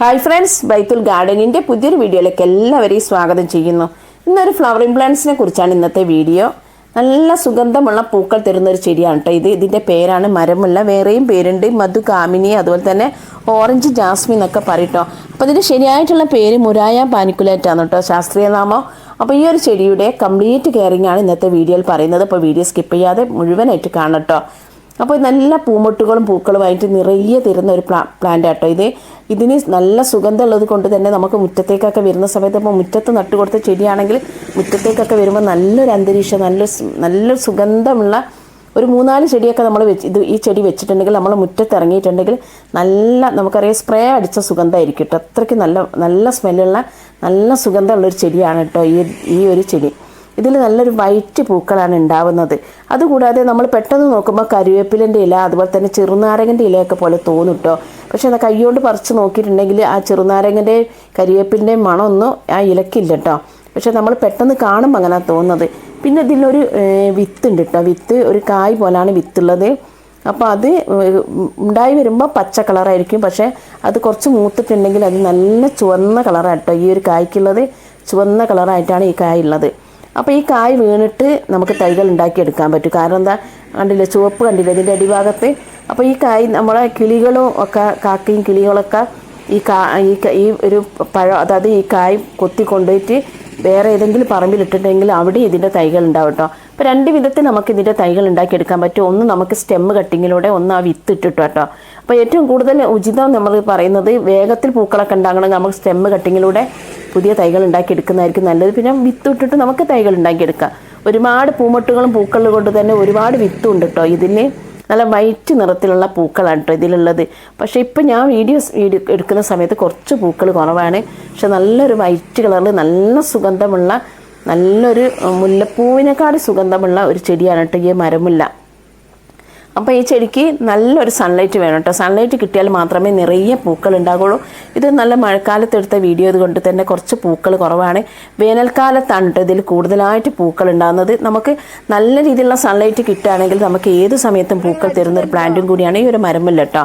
Hi friends ബൈത്തുൽ ഗാർഡനിന്റെ പുതിയൊരു വീഡിയോയിലേക്ക് എല്ലാവരെയും സ്വാഗതം ചെയ്യുന്നു. ഇന്നൊരു ഫ്ലവർ പ്ലാന്റ്സിനെ കുറിച്ചാണ് ഇന്നത്തെ വീഡിയോ. നല്ല സുഗന്ധമുള്ള പൂക്കൾ തരുന്ന ഒരു ചെടിയാണ് കേട്ടോ ഇത്. ഇതിന്റെ പേരാണ് മരമുള്ള വേറെയും പേരുണ്ട് മധു കാമിനി അതുപോലെ തന്നെ ഓറഞ്ച് ജാസ്മിൻ എന്നൊക്കെ പറയട്ടോ അപ്പോൾ ഇതിന്റെ ശരിയായിട്ടുള്ള പേര് മുരായ പാനിക്കുലേറ്റാണ് കേട്ടോ ശാസ്ത്രീയ നാമം. അപ്പോൾ ഈ ഒരു ചെടിയുടെ കംപ്ലീറ്റ് കെയറിംഗ് ആണ് ഇന്നത്തെ വീഡിയോയിൽ പറയുന്നത്. അപ്പോൾ വീഡിയോ സ്കിപ്പ് ചെയ്യാതെ മുഴുവനായിട്ട് കാണട്ടോ അപ്പോൾ നല്ല പൂമൊട്ടുകളും പൂക്കളുമായിട്ട് നിറയെ തരുന്ന ഒരു പ്ലാ പ്ലാന്റ് ആട്ടോ ഇത്. ഇതിന് നല്ല സുഗന്ധമുള്ളത് കൊണ്ട് തന്നെ നമുക്ക് മുറ്റത്തേക്കൊക്കെ വരുന്ന സമയത്ത് ഇപ്പോൾ മുറ്റത്ത് നട്ടുകൊടുത്ത ചെടിയാണെങ്കിൽ മുറ്റത്തേക്കൊക്കെ വരുമ്പോൾ നല്ലൊരു അന്തരീക്ഷം നല്ല നല്ല സുഗന്ധമുള്ള ഒരു മൂന്നാൽ ചെടിയൊക്കെ നമ്മൾ വെച്ച് ഇത് ഈ ചെടി വെച്ചിട്ടുണ്ടെങ്കിൽ നമ്മൾ മുറ്റത്ത് ഇറങ്ങിയിട്ടുണ്ടെങ്കിൽ നല്ല നമുക്കറിയാം സ്പ്രേ അടിച്ച സുഗന്ധമായിരിക്കും കേട്ടോ. അത്രയ്ക്ക് നല്ല നല്ല സ്മെല്ലുള്ള നല്ല സുഗന്ധമുള്ളൊരു ചെടിയാണ് കേട്ടോ ഈ ഈ ഒരു ചെടി. ഇതിൽ നല്ലൊരു വൈറ്റ് പൂക്കളാണ് ഉണ്ടാവുന്നത്. അതുകൂടാതെ നമ്മൾ പെട്ടെന്ന് നോക്കുമ്പോൾ കരുവേപ്പിലിന്റെ ഇല അതുപോലെ തന്നെ ചെറുനാരങ്ങന്റെ ഇലയൊക്കെ പോലെ തോന്നും കേട്ടോ പക്ഷേ എന്നാൽ കൈകൊണ്ട് പറിച്ച് നോക്കിയിട്ടുണ്ടെങ്കിൽ ആ ചെറുനാരങ്ങന്റെ കരിവേപ്പിലിന്റെയും മണമൊന്നും ആ ഇലക്കില്ല കേട്ടോ പക്ഷേ നമ്മൾ പെട്ടെന്ന് കാണുമ്പോൾ അങ്ങനെ തോന്നുന്നത്. പിന്നെ ഇതിലൊരു വിത്ത് ഉണ്ട് കേട്ടോ വിത്ത് ഒരു കായ് പോലാണ് വിത്തുള്ളത്. അപ്പോൾ അത് ഉണ്ടായി വരുമ്പോൾ പച്ച കളറായിരിക്കും. പക്ഷേ അത് കുറച്ച് മൂത്തിട്ടുണ്ടെങ്കിൽ അത് നല്ല ചുവന്ന കളറാണ് കേട്ടോ ഈ ഒരു കായ്ക്കുള്ളത്. ചുവന്ന കളറായിട്ടാണ് ഈ കായ ഉള്ളത്. അപ്പോൾ ഈ കായ് വീണിട്ട് നമുക്ക് തൈകൾ ഉണ്ടാക്കിയെടുക്കാൻ പറ്റും. കാരണം എന്താ? കണ്ടില്ലേ? ചുവപ്പ് കണ്ടില്ലേ? ഇതിന്റെ അടിഭാഗത്ത്. അപ്പോൾ ഈ കായ് നമ്മളെ കിളികളും ഒക്കെ കാക്കയും കിളികളൊക്കെ ഈ കാ ഈ ഈ ഒരു പഴം അതായത് ഈ കായ് കൊത്തി കൊണ്ടുപോയിട്ട് വേറെ ഏതെങ്കിലും പറമ്പിലിട്ടിട്ടുണ്ടെങ്കിൽ അവിടെ ഇതിന്റെ തൈകൾ ഉണ്ടാവും കേട്ടോ അപ്പോൾ രണ്ട് വിധത്തിൽ നമുക്ക് ഇതിന്റെ തൈകൾ ഉണ്ടാക്കിയെടുക്കാൻ പറ്റും. ഒന്ന് നമുക്ക് സ്റ്റെമ്മ് കട്ടിങ്ങിലൂടെ ഒന്ന് ആ വിത്ത് ഇട്ടിട്ടോ കേട്ടോ അപ്പോൾ ഏറ്റവും കൂടുതൽ ഉചിതം നമ്മൾ പറയുന്നത് വേഗത്തിൽ പൂക്കളൊക്കെ ഉണ്ടാകണമെങ്കിൽ നമുക്ക് സ്റ്റെമ്മ് കട്ടിങ്ങിലൂടെ പുതിയ തൈകൾ ഉണ്ടാക്കിയെടുക്കുന്നതായിരിക്കും നല്ലത്. പിന്നെ വിത്ത് ഇട്ടിട്ട് നമുക്ക് തൈകൾ ഉണ്ടാക്കിയെടുക്കാം. ഒരുപാട് പൂമൊട്ടുകളും പൂക്കളും കൊണ്ട് തന്നെ ഒരുപാട് വിത്തുണ്ട് കേട്ടോ ഇതിന് നല്ല വൈറ്റ് നിറത്തിലുള്ള പൂക്കളാണ് കേട്ടോ ഇതിലുള്ളത്. പക്ഷേ ഇപ്പം ഞാൻ വീഡിയോസ് വീഡിയോ എടുക്കുന്ന സമയത്ത് കുറച്ച് പൂക്കൾ കുറവാണ്. പക്ഷെ നല്ലൊരു വൈറ്റ് കളറിൽ നല്ല സുഗന്ധമുള്ള നല്ലൊരു മുല്ലപ്പൂവിനെക്കാട് സുഗന്ധമുള്ള ഒരു ചെടിയാണ് കേട്ടോ ഈ മരമുല്ല. അപ്പോൾ ഈ ചെടിക്ക് നല്ലൊരു സൺലൈറ്റ് വേണം കേട്ടോ. സൺലൈറ്റ് കിട്ടിയാൽ മാത്രമേ നിറയെ പൂക്കൾ ഉണ്ടാകുള്ളൂ ഇത് നല്ല മഴക്കാലത്ത് എടുത്ത വീഡിയോ ഇതുകൊണ്ട് തന്നെ കുറച്ച് പൂക്കൾ കുറവാണ്. വേനൽക്കാലത്താണ് കേട്ടോ ഇതിൽ കൂടുതലായിട്ട് പൂക്കൾ ഉണ്ടാകുന്നത് നമുക്ക് നല്ല രീതിയിലുള്ള സൺലൈറ്റ് കിട്ടുകയാണെങ്കിൽ നമുക്ക് ഏത് സമയത്തും പൂക്കൾ തരുന്ന ഒരു പ്ലാന്റും കൂടിയാണ് ഈ ഒരു മരമില്ല കേട്ടോ.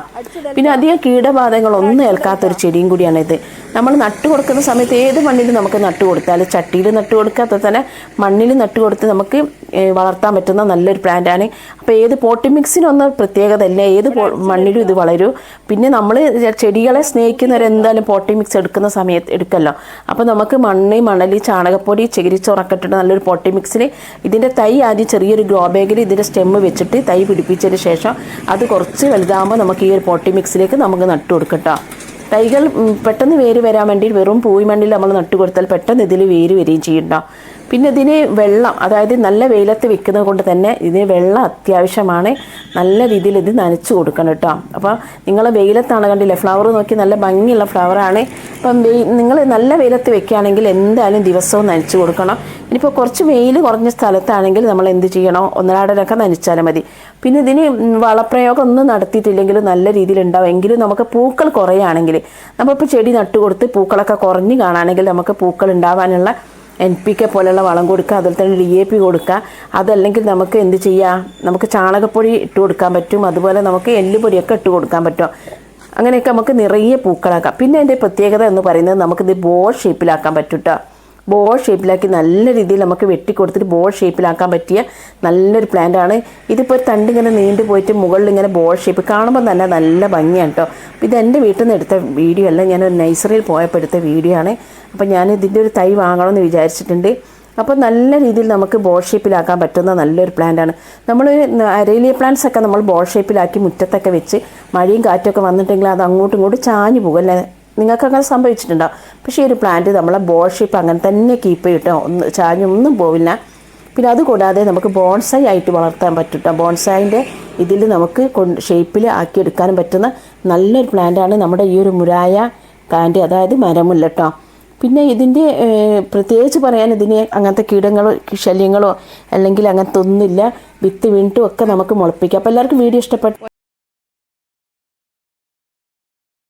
പിന്നെ അധികം കീടബാധകളൊന്നും ഏൽക്കാത്തൊരു ചെടിയും കൂടിയാണ് ഇത്. നമ്മൾ നട്ടു കൊടുക്കുന്ന സമയത്ത് ഏത് മണ്ണിൽ നമുക്ക് നട്ടു കൊടുത്താൽ ചട്ടിയിൽ നട്ടു കൊടുക്കാത്ത തന്നെ മണ്ണിൽ നട്ടു കൊടുത്ത് നമുക്ക് വളർത്താൻ പറ്റുന്ന നല്ലൊരു പ്ലാന്റാണ് അപ്പോൾ ഏത് പോട്ടി മിക്സിനൊന്നും പ്രത്യേകതയല്ല ഏത് മണ്ണിലും ഇത് വളരും. പിന്നെ നമ്മൾ ചെടികളെ സ്നേഹിക്കുന്നവരെന്തായാലും പോട്ടി മിക്സ് എടുക്കുന്ന സമയത്ത് എടുക്കല്ലോ. അപ്പോൾ നമുക്ക് മണ്ണ് മണൽ ചാണകപ്പൊടി ചകിരിച്ചോറൊക്കെ നല്ലൊരു പോട്ടി മിക്സിൽ ഇതിന്റെ തൈ ആദ്യം ചെറിയൊരു ഗ്രോ ബാഗിൽ ഇതിന്റെ സ്റ്റെമ്മ് വെച്ചിട്ട് തൈ പിടിപ്പിച്ചതിന് ശേഷം അത് കുറച്ച് വലുതാകുമ്പോൾ നമുക്ക് ഈ ഒരു പോട്ടി മിക്സിലേക്ക് നമുക്ക് നട്ടു കൊടുക്കട്ടോ തൈകൾ പെട്ടെന്ന് വേര് വരാൻ വേണ്ടി വെറും പൂയി മണ്ണിൽ നമ്മൾ നട്ടു കൊടുത്താൽ പെട്ടെന്ന് ഇതിൽ വേര് വരികയും ചെയ്യണ്ട പിന്നെ ഇതിന് വെള്ളം അതായത് നല്ല വെയിലത്ത് വെക്കുന്നത് കൊണ്ട് തന്നെ ഇതിന് വെള്ളം അത്യാവശ്യമാണ്. നല്ല രീതിയിൽ ഇത് നനച്ചു കൊടുക്കണം കേട്ടോ. അപ്പോൾ നിങ്ങൾ വെയിലത്താണ് കണ്ടില്ലേ ഫ്ലവർ നോക്കി നല്ല ഭംഗിയുള്ള ഫ്ലവറാണ് അപ്പം നിങ്ങൾ നല്ല വെയിലത്ത് വെക്കുകയാണെങ്കിൽ എന്തായാലും ദിവസവും നനച്ചു കൊടുക്കണം. ഇനിയിപ്പോൾ കുറച്ച് വെയിൽ കുറഞ്ഞ സ്ഥലത്താണെങ്കിൽ നമ്മൾ എന്ത് ചെയ്യണോ ഒന്നരാടനൊക്കെ നനച്ചാലും മതി. പിന്നെ ഇതിന് വളപ്രയോഗം ഒന്നും നടത്തിയിട്ടില്ലെങ്കിലും നല്ല രീതിയിൽ ഉണ്ടാവും. എങ്കിലും നമുക്ക് പൂക്കൾ കുറയുകയാണെങ്കിൽ നമ്മളിപ്പോൾ ചെടി നട്ടുകൊടുത്ത് പൂക്കളൊക്കെ കുറഞ്ഞ് കാണുകയാണെങ്കിൽ നമുക്ക് പൂക്കൾ ഉണ്ടാവാനുള്ള എൻ പി കെ പോലെയുള്ള വളം കൊടുക്കുക അതുപോലെ തന്നെ ഡി എ പി കൊടുക്കുക. അതല്ലെങ്കിൽ നമുക്ക് എന്ത് ചെയ്യാം? നമുക്ക് ചാണകപ്പൊടി ഇട്ട് കൊടുക്കാൻ പറ്റും. അതുപോലെ നമുക്ക് എല്ലുപൊടിയൊക്കെ ഇട്ട് കൊടുക്കാൻ പറ്റും. അങ്ങനെയൊക്കെ നമുക്ക് നിറയെ പൂക്കളാക്കാം. പിന്നെ അതിന്റെ പ്രത്യേകത എന്ന് പറയുന്നത് നമുക്കിത് ബോൾ ഷേപ്പിലാക്കാൻ പറ്റും കേട്ടോ ബോൾ ഷേപ്പിലാക്കി നല്ല രീതിയിൽ നമുക്ക് വെട്ടിക്കൊടുത്തിട്ട് ബോൾ ഷേപ്പിലാക്കാൻ പറ്റിയ നല്ലൊരു പ്ലാന്റ് ആണ്. ഇതിപ്പോൾ ഒരു തണ്ട് ഇങ്ങനെ നീണ്ടു പോയിട്ട് മുകളിൽ ഇങ്ങനെ ബോൾ ഷേപ്പ് കാണുമ്പോൾ തന്നെ നല്ല ഭംഗിയാണ് കേട്ടോ ഇത് എന്റെ വീട്ടിൽ നിന്ന് എടുത്ത വീഡിയോ അല്ല ഞാൻ ഒരു നഴ്സറിയിൽ പോയപ്പോൾ എടുത്ത വീഡിയോ ആണ്. അപ്പോൾ ഞാൻ ഇതിന്റെ ഒരു തൈ വാങ്ങണമെന്ന് വിചാരിച്ചിട്ടുണ്ട്. അപ്പോൾ നല്ല രീതിയിൽ നമുക്ക് ബോൾ ഷേപ്പിലാക്കാൻ പറ്റുന്ന നല്ലൊരു പ്ലാന്റാണ് നമ്മൾ അരേലിയ പ്ലാന്റ്സ് ഒക്കെ നമ്മൾ ബോൾ ഷേപ്പിലാക്കി മുറ്റത്തൊക്കെ വെച്ച് മഴയും കാറ്റൊക്കെ വന്നിട്ടുണ്ടെങ്കിൽ അത് അങ്ങോട്ടും ഇങ്ങോട്ടും ചാഞ്ഞു പോകും അല്ലേ? നിങ്ങൾക്ക് അങ്ങനെ സംഭവിച്ചിട്ടുണ്ടാവും പക്ഷേ ഈ ഒരു പ്ലാന്റ് നമ്മളെ ബോൾ ഷേപ്പ് അങ്ങനെ തന്നെ കീപ്പ് ചെയ്യട്ടോ ഒന്ന് ചാഞ്ഞൊന്നും പോവില്ല. പിന്നെ അതുകൂടാതെ നമുക്ക് ബോൺസായി ആയിട്ട് വളർത്താൻ പറ്റും കേട്ടോ ബോൺസായിന്റെ ഇതിൽ നമുക്ക് ഷേപ്പിൽ ആക്കിയെടുക്കാനും പറ്റുന്ന നല്ലൊരു പ്ലാന്റാണ് നമ്മുടെ ഈ ഒരു മുരായ പ്ലാന്റ് അതായത് മരമുല്ല കേട്ടോ പിന്നെ ഇതിന്റെ പ്രത്യേകിച്ച് പറയാൻ ഇതിന് അങ്ങനത്തെ കീടങ്ങളോ ശല്യങ്ങളോ അല്ലെങ്കിൽ അങ്ങനത്തെ ഒന്നുമില്ല. വിത്ത് വീണിട്ടും ഒക്കെ നമുക്ക് മുളപ്പിക്കാം. അപ്പോൾ എല്ലാവർക്കും വീഡിയോ ഇഷ്ടപ്പെട്ടു